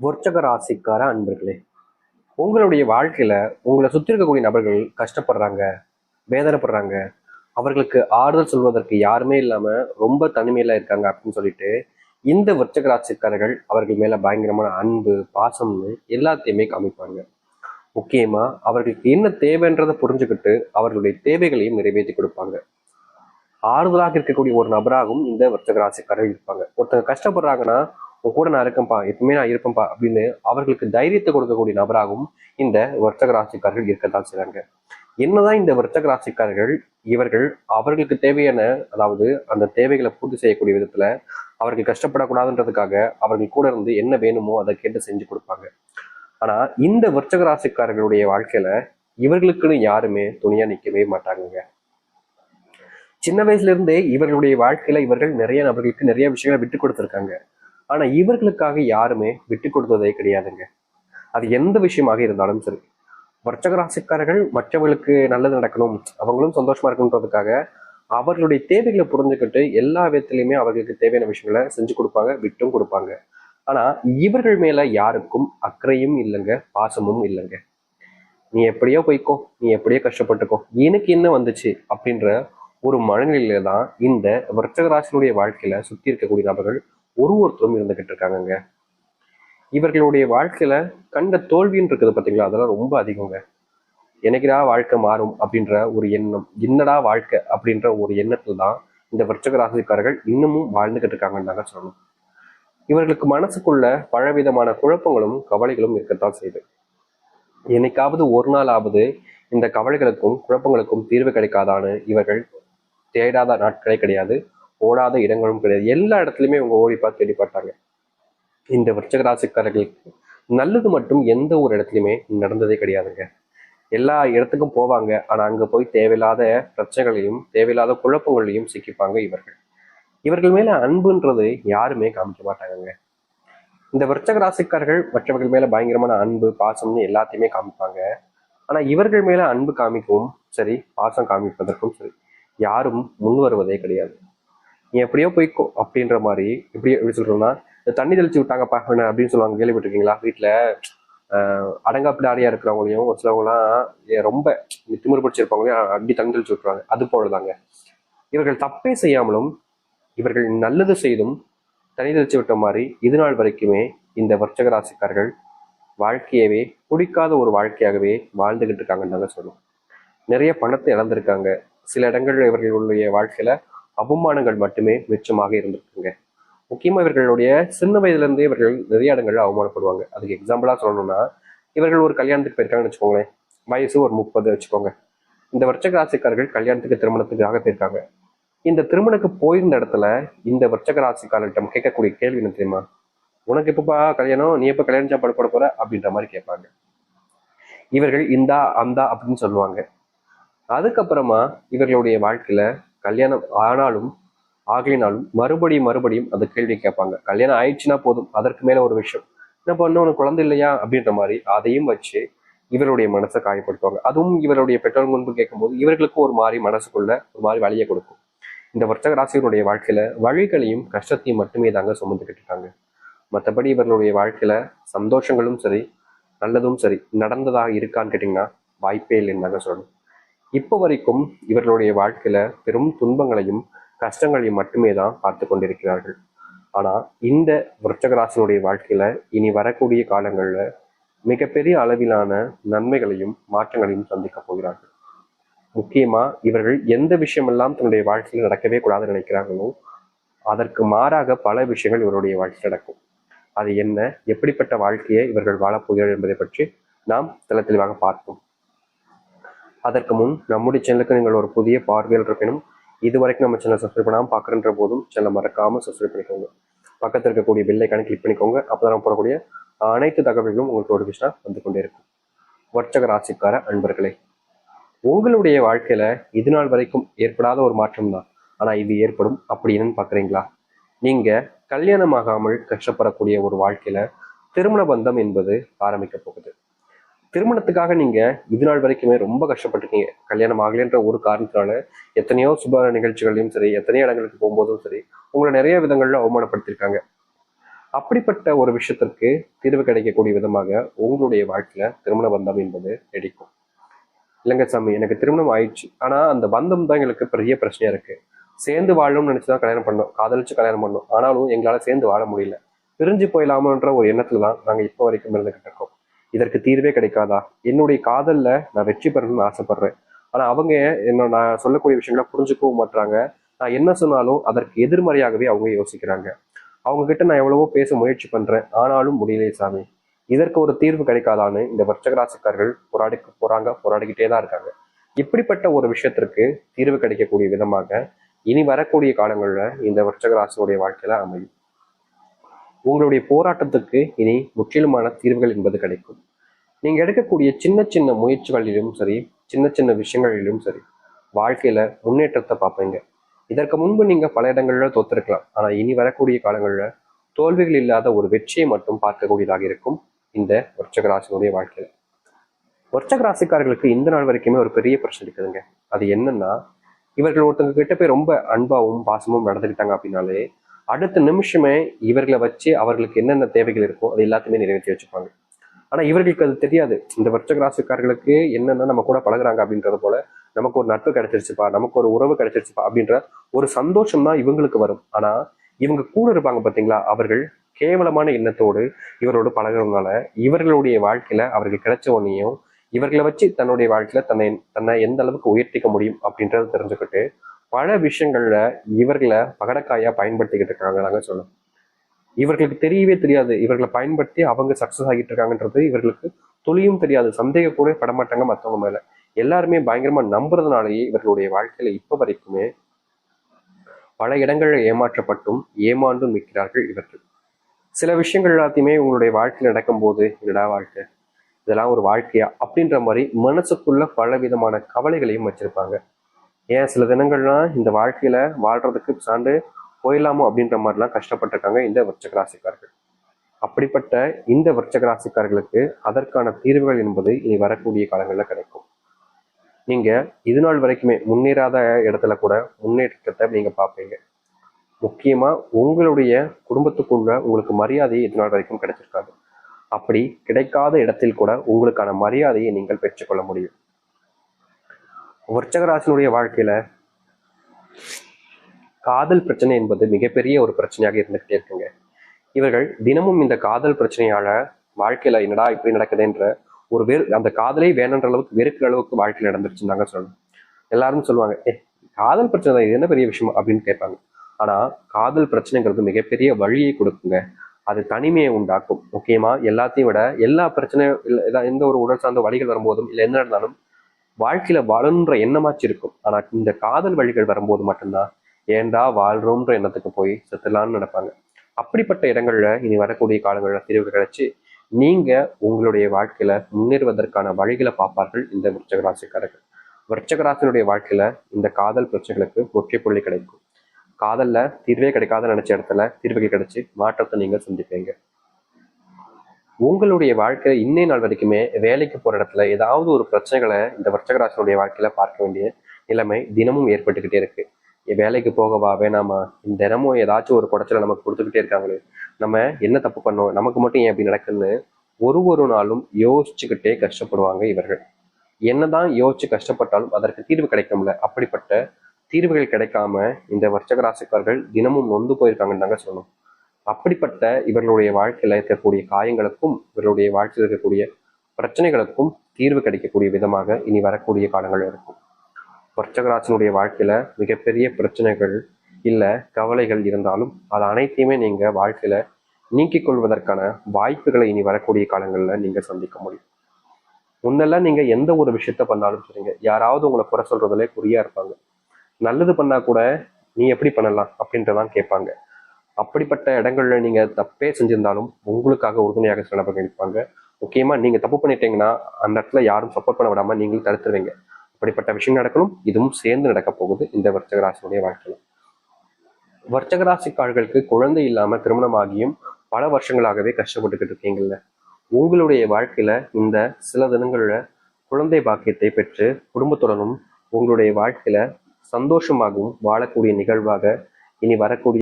விருச்சக ராசிக்கார அன்பர்களே உங்களுடைய வாழ்க்கையில உங்களை சுத்தி இருக்கக்கூடிய நபர்கள் கஷ்டப்படுறாங்க வேதனைப்படுறாங்க அவர்களுக்கு ஆறுதல் சொல்வதற்கு யாருமே இல்லாம ரொம்ப தனிமையில இருக்காங்க அப்படின்னு சொல்லிட்டு இந்த விருச்சக ராசிக்காரர்கள் அவர்கள் மேல பயங்கரமான அன்பு பாசம்னு எல்லாத்தையுமே காமிப்பாங்க. முக்கியமா அவர்களுக்கு என்ன தேவைன்றதை புரிஞ்சுக்கிட்டு அவர்களுடைய தேவைகளையும் நிறைவேற்றி கொடுப்பாங்க. ஆறுதலாக இருக்கக்கூடிய ஒரு நபராகவும் இந்த விருச்சக ராசிக்காரர்கள் இருப்பாங்க. ஒருத்தங்க கஷ்டப்படுறாங்கன்னா உன் கூட நான் இருக்கேன்ப்பா எப்பவுமே நான் இருப்பேன்ப்பா அப்படின்னு அவர்களுக்கு தைரியத்தை கொடுக்கக்கூடிய நபராகவும் இந்த வர்த்தக ராசிக்காரர்கள் இருக்கத்தான் செய்றாங்க. என்னதான் இந்த வர்த்தக ராசிக்காரர்கள் இவர்கள் அவர்களுக்கு தேவையான அதாவது அந்த தேவைகளை பூர்த்தி செய்யக்கூடிய விதத்துல அவர்கள் கஷ்டப்படக்கூடாதுன்றதுக்காக அவர்கள் கூட இருந்து என்ன வேணுமோ அதை கேட்டு செஞ்சு கொடுப்பாங்க. ஆனா இந்த வர்த்தக ராசிக்காரர்களுடைய வாழ்க்கையில இவர்களுக்குன்னு யாருமே துணியா நிக்கவே மாட்டாங்க சின்ன வயசுல இருந்தே இவர்களுடைய வாழ்க்கையில இவர்கள் நிறைய நபர்களுக்கு நிறைய விஷயங்களை விட்டு கொடுத்துருக்காங்க. ஆனா இவர்களுக்காக யாருமே விட்டு கொடுத்ததே கிடையாதுங்க. அது எந்த விஷயமாக இருந்தாலும் சரி. வர்த்தக ராசிக்காரர்கள் மற்றவர்களுக்கு நல்லது நடக்கணும் அவங்களும் சந்தோஷமா இருக்கணுன்றதுக்காக அவர்களுடைய தேவைகளை புரிஞ்சுக்கிட்டு எல்லா விதத்திலையுமே அவர்களுக்கு தேவையான விஷயங்களை செஞ்சு கொடுப்பாங்க விட்டும் கொடுப்பாங்க. ஆனா இவர்கள் மேல யாருக்கும் அக்கறையும் இல்லைங்க பாசமும் இல்லைங்க. நீ எப்படியோ போய்க்கோ நீ எப்படியோ கஷ்டப்பட்டுக்கோ எனக்கு என்ன வந்துச்சு அப்படின்ற ஒரு மனநிலையில தான் இந்த வர்த்தக ராசினுடைய வாழ்க்கையில சுத்தி இருக்கக்கூடிய நபர்கள் ஒரு ஒருத்தரும் இருந்துகிட்டு இருக்காங்கங்க. இவர்களுடைய வாழ்க்கையில கண்ட தோல்வின்னு இருக்குது பார்த்தீங்களா அதெல்லாம் ரொம்ப அதிகங்க. எனக்குடா வாழ்க்கை மாறும் அப்படின்ற ஒரு எண்ணம். என்னடா வாழ்க்கை அப்படின்ற ஒரு எண்ணத்துல தான் இந்த விருச்சக ராசிக்காரர்கள் இன்னமும் வாழ்ந்துகிட்டு இருக்காங்கன்னு தாங்க சொல்லணும். இவர்களுக்கு மனசுக்குள்ள பலவிதமான குழப்பங்களும் கவலைகளும் இருக்கத்தான் செய்யுது. என்னைக்காவது ஒரு நாளாவது இந்த கவலைகளுக்கும் குழப்பங்களுக்கும் தீர்வு கிடைக்காதான்னு இவர்கள் தேடாத நாட்களே கிடையாது. ஓடாத இடங்களும் கிடையாது. எல்லா இடத்துலையுமே இவங்க ஓடி பார்த்து தேடி பார்த்தாங்க. இந்த விருச்சகராசிக்காரர்களுக்கு நல்லது மட்டும் எந்த ஒரு இடத்துலையுமே நடந்ததே கிடையாதுங்க. எல்லா இடத்துக்கும் போவாங்க. ஆனா அங்க போய் தேவையில்லாத பிரச்சனைகளையும் தேவையில்லாத குழப்பங்களையும் சிக்கிப்பாங்க இவர்கள். இவர்கள் மேல அன்புன்றது யாருமே காமிக்க மாட்டாங்கங்க. இந்த விருச்சக ராசிக்காரர்கள் மற்றவர்கள் மேல பயங்கரமான அன்பு பாசம்னு எல்லாத்தையுமே காமிப்பாங்க. ஆனா இவர்கள் மேல அன்பு காமிக்கவும் சரி பாசம் காமிப்பதற்கும் சரி யாரும் முன் வருவதே கிடையாது. நீ எப்படியோ போய்க்கோ அப்படின்ற மாதிரி எப்படி எப்படி சொல்றோம்னா இந்த தண்ணி தெளிச்சு விட்டாங்கப்பா என்ன அப்படின்னு சொல்லுவாங்க கேள்விப்பட்டிருக்கீங்களா? வீட்டுல ஆஹ் அடங்காப்பிடாரியா இருக்கிறவங்களையும் ஒரு சிலவங்களாம் ரொம்ப திமிரு பிடிச்சிருப்பாங்களையும் அப்படி தண்ணி தெளிச்சு விட்டுருவாங்க. அது போலதாங்க. இவர்கள் தப்பே செய்யாமலும் இவர்கள் நல்லது செய்தும் தனி தெளிச்சு விட்ட மாதிரி இது நாள் வரைக்குமே இந்த வர்ச்சக ராசிக்காரர்கள் வாழ்க்கையவே பிடிக்காத ஒரு வாழ்க்கையாகவே வாழ்ந்துகிட்டு இருக்காங்கன்னு தாங்க சொல்லணும். நிறைய பணத்தை இழந்திருக்காங்க. சில இடங்கள் இவர்களுடைய வாழ்க்கையில அவமானங்கள் மட்டுமே மிச்சமாக இருந்திருக்குங்க. முக்கியமா இவர்களுடைய சின்ன வயதுலேருந்தே இவர்கள் நிறைய இடங்களில் அவமானப்படுவாங்க. அதுக்கு எக்ஸாம்பிளா சொல்லணும்னா இவர்கள் ஒரு கல்யாணத்துக்கு போயிருக்காங்கன்னு வச்சுக்கோங்களேன். வயசு ஒரு முப்பது வச்சுக்கோங்க. இந்த வர்ச்சக ராசிக்காரர்கள் கல்யாணத்துக்கு திருமணத்துக்காக போயிருக்காங்க. இந்த திருமணக்கு போயிருந்த இடத்துல இந்த வர்ச்சக ராசிக்காரர்கிட்ட கேட்கக்கூடிய கேள்வி என்ன தெரியுமா? உனக்கு எப்பப்பா கல்யாணம்? நீ எப்ப கல்யாணம் சாப்பாடு போட போற? அப்படின்ற மாதிரி கேட்பாங்க. இவர்கள் இந்தா அந்தா அப்படின்னு சொல்லுவாங்க. அதுக்கப்புறமா இவர்களுடைய வாழ்க்கையில கல்யாணம் ஆனாலும் ஆகலினாலும் மறுபடியும் மறுபடியும் அந்த கேள்வி கேட்பாங்க. கல்யாணம் ஆயிடுச்சுன்னா போதும் அதற்கு மேல ஒரு விஷயம். என்ன பண்ண உனக்கு குழந்தை இல்லையா? அப்படின்ற மாதிரி அதையும் வச்சு இவருடைய மனசை காயப்படுத்துவாங்க. அதுவும் இவருடைய பெற்றோர் முன்பு கேட்கும்போது இவர்களுக்கும் ஒரு மாதிரி மனசுக்குள்ள ஒரு மாதிரி வழியை கொடுக்கும். இந்த வர்த்தக ராசிகளுடைய வாழ்க்கையில வழிகளையும் கஷ்டத்தையும் மட்டுமே தாங்க சுமந்துக்கிட்டு இருக்காங்க. மற்றபடி இவர்களுடைய வாழ்க்கையில சந்தோஷங்களும் சரி நல்லதும் சரி நடந்ததாக இருக்கான்னு கேட்டிங்கன்னா வாய்ப்பே இல்லைன்னு தாங்க சொல்லணும். இப்போ வரைக்கும் இவர்களுடைய வாழ்க்கையில பெரும் துன்பங்களையும் கஷ்டங்களையும் மட்டுமே தான் பார்த்து கொண்டிருக்கிறார்கள். ஆனா இந்த விருச்சகராசனுடைய வாழ்க்கையில இனி வரக்கூடிய காலங்கள்ல மிகப்பெரிய அளவிலான நன்மைகளையும் மாற்றங்களையும் சந்திக்க போகிறார்கள். முக்கியமா இவர்கள் எந்த விஷயமெல்லாம் தன்னுடைய வாழ்க்கையில் நடக்கவே கூடாதுன்னு நினைக்கிறாங்களோ அதற்கு மாறாக பல விஷயங்கள் இவருடைய வாழ்க்கையில் நடக்கும். அது என்ன எப்படிப்பட்ட வாழ்க்கையை இவர்கள் வாழப்போகிறார்கள் என்பதை பற்றி நாம் தெல தெளிவாக பார்ப்போம். அதற்கு முன் நம்முடைய சேனலுக்கு நீங்கள் ஒரு புதிய பார்வையில் இருப்பினும் இதுவரைக்கும் நம்ம சேனல் சப்ஸ்கிரைப் பண்ணாமல் பார்க்குறன்ற போதும் சேனலை மறக்காம சப்ஸ்கிரைப் பண்ணிக்கோங்க. பக்கத்தில் இருக்கக்கூடிய பெல்லைக்கான கிளிக் பண்ணிக்கோங்க. அப்போ தான் போடக்கூடிய அனைத்து தகவல்களும் உங்களுக்கு நோட்டிஃபிகேஷனாக வந்து கொண்டே இருக்கும். வர்த்தக ராசிக்கார அன்பர்களே உங்களுடைய வாழ்க்கையில இது நாள் வரைக்கும் ஏற்படாத ஒரு மாற்றம் தான். ஆனா இது ஏற்படும். அப்படி என்னன்னு பாக்குறீங்களா நீங்க கல்யாணமாகாமல் கஷ்டப்படக்கூடிய ஒரு வாழ்க்கையில திருமண பந்தம் என்பது ஆரம்பிக்க போகுது. திருமணத்துக்காக நீங்க இது நாள் வரைக்குமே ரொம்ப கஷ்டப்பட்டிருக்கீங்க. கல்யாணம் ஆகலைன்ற ஒரு காரணத்தினால எத்தனையோ சுப நிகழ்ச்சிகளையும் சரி எத்தனையோ இடங்களுக்கு போகும்போதும் சரி உங்களை நிறைய விதங்கள்ல அவமானப்படுத்திருக்காங்க அப்படிப்பட்ட ஒரு விஷயத்திற்கு தீர்வு கிடைக்கக்கூடிய விதமாக உங்களுடைய வாழ்க்கையில திருமண பந்தம் என்பது நடிக்கும் இல்லைங்க சாமி எனக்கு திருமணம் ஆயிடுச்சு. ஆனா அந்த பந்தம் தான் எங்களுக்கு பெரிய பிரச்சனையா இருக்கு. சேர்ந்து வாழணும்னு நினைச்சுதான் கல்யாணம் பண்ணோம். காதலிச்சு கல்யாணம் பண்ணோம். ஆனாலும் எங்களால சேர்ந்து வாழ முடியல. பிரிஞ்சு போயிடலாமன்ற ஒரு எண்ணத்துல தான் நாங்க இப்போ வரைக்கும் இருந்துகிட்டு இருக்கோம். இதற்கு தீர்வே கிடைக்காதா? என்னுடைய காதலில் நான் வெற்றி பெறணும்னு ஆசைப்படுறேன். ஆனால் அவங்க என்ன நான் சொல்லக்கூடிய விஷயங்களை புரிஞ்சுக்கவும் மாட்டாங்க நான் என்ன சொன்னாலும் அதற்கு எதிர்மறையாகவே அவங்க யோசிக்கிறாங்க. அவங்க கிட்ட நான் எவ்வளவோ பேச முயற்சி பண்றேன். ஆனாலும் முடியலையே சாமி. இதற்கு ஒரு தீர்வு கிடைக்காதான்னு இந்த வர்ச்சகராசிக்காரர்கள் போராடி போறாங்க போராடிக்கிட்டே தான் இருக்காங்க. இப்படிப்பட்ட ஒரு விஷயத்திற்கு தீர்வு கிடைக்கக்கூடிய விதமாக இனி வரக்கூடிய காலங்களில் இந்த வர்ச்சகராசனுடைய வாழ்க்கையில அமையும். உங்களுடைய போராட்டத்துக்கு இனி முற்றிலுமான தீர்வுகள் என்பது கிடைக்கும். நீங்க எடுக்கக்கூடிய சின்ன சின்ன முயற்சிகளிலும் சரி சின்ன சின்ன விஷயங்களிலும் சரி வாழ்க்கையில முன்னேற்றத்தை பார்ப்பீங்க. இதற்கு முன்பு நீங்க பல இடங்களில் தோத்திருக்கலாம். ஆனா இனி வரக்கூடிய காலங்களில் தோல்விகள் இல்லாத ஒரு வெற்றியை மட்டும் பார்க்கக்கூடியதாக இருக்கும் இந்த வர்ச்சக ராசினுடைய வாழ்க்கையில. வர்ச்சக ராசிக்காரர்களுக்கு இந்த நாள் வரைக்குமே ஒரு பெரிய பிரச்சனை இருக்குதுங்க. அது என்னன்னா இவர்கள் ஒருத்தவங்க கிட்ட போய் ரொம்ப அன்பாவும் பாசமும் நடந்துக்கிட்டாங்க அப்படின்னாலே அடுத்த நிமிஷமே இவர்களை வச்சு அவர்களுக்கு என்னென்ன தேவைகள் இருக்கோ அது எல்லாத்தையுமே நிறைவேற்றி வச்சுப்பாங்க. ஆனா இவர்களுக்கு அது தெரியாது. இந்த வருஷ ராசிக்காரர்களுக்கு என்னென்ன நம்ம கூட பழகுறாங்க அப்படின்றது போல நமக்கு ஒரு நட்பு கிடைச்சிருச்சுப்பா நமக்கு ஒரு உறவு கிடைச்சிருச்சுப்பா அப்படின்ற ஒரு சந்தோஷம் தான் இவங்களுக்கு வரும். ஆனா இவங்க கூட இருப்பாங்க பாத்தீங்களா அவர்கள் கேவலமான எண்ணத்தோடு இவரோடு பழகுறதுனால இவர்களுடைய வாழ்க்கையில அவர்கள் கிடைச்ச உடனேயும் இவர்களை வச்சு தன்னுடைய வாழ்க்கையில தன்னை தன்னை எந்த அளவுக்கு உயர்த்திக்க முடியும் அப்படின்றத தெரிஞ்சுக்கிட்டு பல விஷயங்கள்ல இவர்களை பகடக்காயா பயன்படுத்திக்கிட்டு இருக்காங்க நாங்க சொல்லணும். இவர்களுக்கு தெரியவே தெரியாது. இவர்களை பயன்படுத்தி அவங்க சக்சஸ் ஆகிட்டு இருக்காங்கன்றது இவர்களுக்கு துளியும் தெரியாது. சந்தேக கூட படமாட்டாங்க மற்றவங்க மேல. எல்லாருமே பயங்கரமா நம்புறதுனாலேயே இவர்களுடைய வாழ்க்கையில இப்ப வரைக்குமே பல இடங்களில் ஏமாற்றப்பட்டும் ஏமாண்டும் நிற்கிறார்கள் இவர்கள். சில விஷயங்கள் எல்லாத்தையுமே உங்களுடைய வாழ்க்கையில் நடக்கும்போது என்னடா வாழ்க்கை? இதெல்லாம் ஒரு வாழ்க்கையா? அப்படின்ற மாதிரி மனசுக்குள்ள பல விதமான கவலைகளையும் வச்சிருப்பாங்க. ஏன் சில தினங்கள்லாம் இந்த வாழ்க்கையில வாழ்றதுக்கு சாண்டு போயிடலாமோ அப்படின்ற மாதிரிலாம் கஷ்டப்பட்டிருக்காங்க இந்த விருச்சக ராசிக்காரர்கள் அப்படிப்பட்ட இந்த விருச்சக ராசிக்காரர்களுக்கு அதற்கான தீர்வுகள் என்பது இனி வரக்கூடிய காலங்களில் கிடைக்கும். நீங்க இது நாள் வரைக்குமே முன்னேறாத இடத்துல கூட முன்னேற்றத்தை நீங்க பார்ப்பீங்க. முக்கியமா உங்களுடைய குடும்பத்துக்குள்ள உங்களுக்கு மரியாதை இது நாள் வரைக்கும் கிடைச்சிருக்காது. அப்படி கிடைக்காத இடத்தில் கூட உங்களுக்கான மரியாதையை நீங்கள் பெற்றுக்கொள்ள முடியும். விருச்சகராசனுடைய வாழ்க்கையில காதல் பிரச்சனை என்பது மிகப்பெரிய ஒரு பிரச்சனையாக இருந்துகிட்டே இருக்குங்க. இவர்கள் தினமும் இந்த காதல் பிரச்சனையால வாழ்க்கையில என்னடா இப்படி நடக்குதுன்ற ஒரு வெறு அந்த காதலே வேணுன்ற அளவுக்கு வெறுக்கிற அளவுக்கு வாழ்க்கையில் நடந்துருச்சுன்னு சொல்லணும். எல்லாரும் சொல்லுவாங்க ஏ காதல் பிரச்சனை தான் இது என்ன பெரிய விஷயம்? அப்படின்னு கேட்பாங்க. ஆனா காதல் பிரச்சனைங்கிறது மிகப்பெரிய வழியை கொடுக்குங்க. அது தனிமையை உண்டாக்கும். முக்கியமா எல்லாத்தையும் விட எல்லா பிரச்சனையும் இல்லை எந்த ஒரு உடல் சார்ந்த வழிகள் வரும்போதும் இல்லை என்ன நடந்தாலும் வாழ்க்கையில வாழணுன்ற எண்ணமாச்சு இருக்கும். ஆனா இந்த காதல் வழிகள் வரும்போது மட்டும்தான் ஏண்டா வாழ்றோம்ன்ற எண்ணத்துக்கு போய் செத்துலான்னு நடப்பாங்க அப்படிப்பட்ட இடங்கள்ல இனி வரக்கூடிய காலங்களில் தீர்வு கிடைச்சி நீங்க உங்களுடைய வாழ்க்கையில முன்னேறுவதற்கான வழிகளை பார்ப்பார்கள் இந்த விருச்சகராசிக்காரர்கள். விருச்சகராசினுடைய வாழ்க்கையில இந்த காதல் பிரச்சனைகளுக்கு முற்றுப்புள்ளி கிடைக்கும். காதல்ல தீர்வே கிடைக்காத நினைச்ச இடத்துல தீர்வுகள் கிடைச்சி மாற்றத்தை நீங்க சந்திப்பீங்க. உங்களுடைய வாழ்க்கையில இன்னை நாள் வரைக்குமே வேலைக்கு போற இடத்துல ஏதாவது ஒரு பிரச்சனைகளை இந்த வர்ச்சகராசனுடைய வாழ்க்கையில பார்க்க வேண்டிய நிலைமை தினமும் ஏற்பட்டுக்கிட்டே இருக்கு. வேலைக்கு போகவா வேணாமா? தினமும் ஏதாச்சும் ஒரு குடச்சல நமக்கு கொடுத்துக்கிட்டே இருக்காங்களே. நம்ம என்ன தப்பு பண்ணோம்? நமக்கு மட்டும் ஏன் அப்படி நடக்குன்னு ஒரு ஒரு நாளும் யோசிச்சுக்கிட்டே கஷ்டப்படுவாங்க இவர்கள். என்னதான் யோசிச்சு கஷ்டப்பட்டாலும் அதற்கு தீர்வு கிடைக்கும்ல? அப்படிப்பட்ட தீர்வுகள் கிடைக்காம இந்த வர்ச்சகராசிக்காரர்கள் தினமும் நொந்து போயிருக்காங்கன்னு தாங்க சொல்லணும். அப்படிப்பட்ட இவர்களுடைய வாழ்க்கையில் இருக்கக்கூடிய காயங்களுக்கும் இவர்களுடைய வாழ்க்கையில் இருக்கக்கூடிய பிரச்சனைகளுக்கும் தீர்வு கிடைக்கக்கூடிய விதமாக இனி வரக்கூடிய காலங்கள் இருக்கும். வர்ச்சகராசனுடைய வாழ்க்கையில மிகப்பெரிய பிரச்சனைகள் இல்லை கவலைகள் இருந்தாலும் அது அனைத்தையுமே நீங்க வாழ்க்கையில நீக்கிக் கொள்வதற்கான வாய்ப்புகளை இனி வரக்கூடிய காலங்களில் நீங்க சந்திக்க முடியும். முன்னெல்லாம் நீங்க எந்த ஒரு விஷயத்த பண்ணாலும் சரிங்க. யாராவது உங்களை குறை சொல்றதுல குறியா இருப்பாங்க. நல்லது பண்ணா கூட நீ எப்படி பண்ணலாம் அப்படின்றதான் கேட்பாங்க. அப்படிப்பட்ட இடங்கள்ல நீங்க தப்பே செஞ்சிருந்தாலும் உங்களுக்காக உறுதுணையாக சில நபர்கள் நிற்பாங்க. முக்கியமா நீங்க தப்பு பண்ணிட்டீங்கன்னா அந்த இடத்துல யாரும் சப்போர்ட் பண்ண விடாம நீங்களும் தடுத்துருவீங்க. அப்படிப்பட்ட விஷயம் நடக்கணும். இதுவும் சேர்ந்து நடக்க போகுது இந்த வர்ச்சக வாழ்க்கையில. வாழ்க்கையில் வர்ச்சக குழந்தை இல்லாம திருமணமாகியும் பல வருஷங்களாகவே கஷ்டப்பட்டுக்கிட்டு இருக்கீங்கல்ல. உங்களுடைய வாழ்க்கையில இந்த சில தினங்கள்ல குழந்தை பாக்கியத்தை பெற்று குடும்பத்துடனும் உங்களுடைய வாழ்க்கையில சந்தோஷமாகவும் வாழக்கூடிய நிகழ்வாக இனி வரக்கூடிய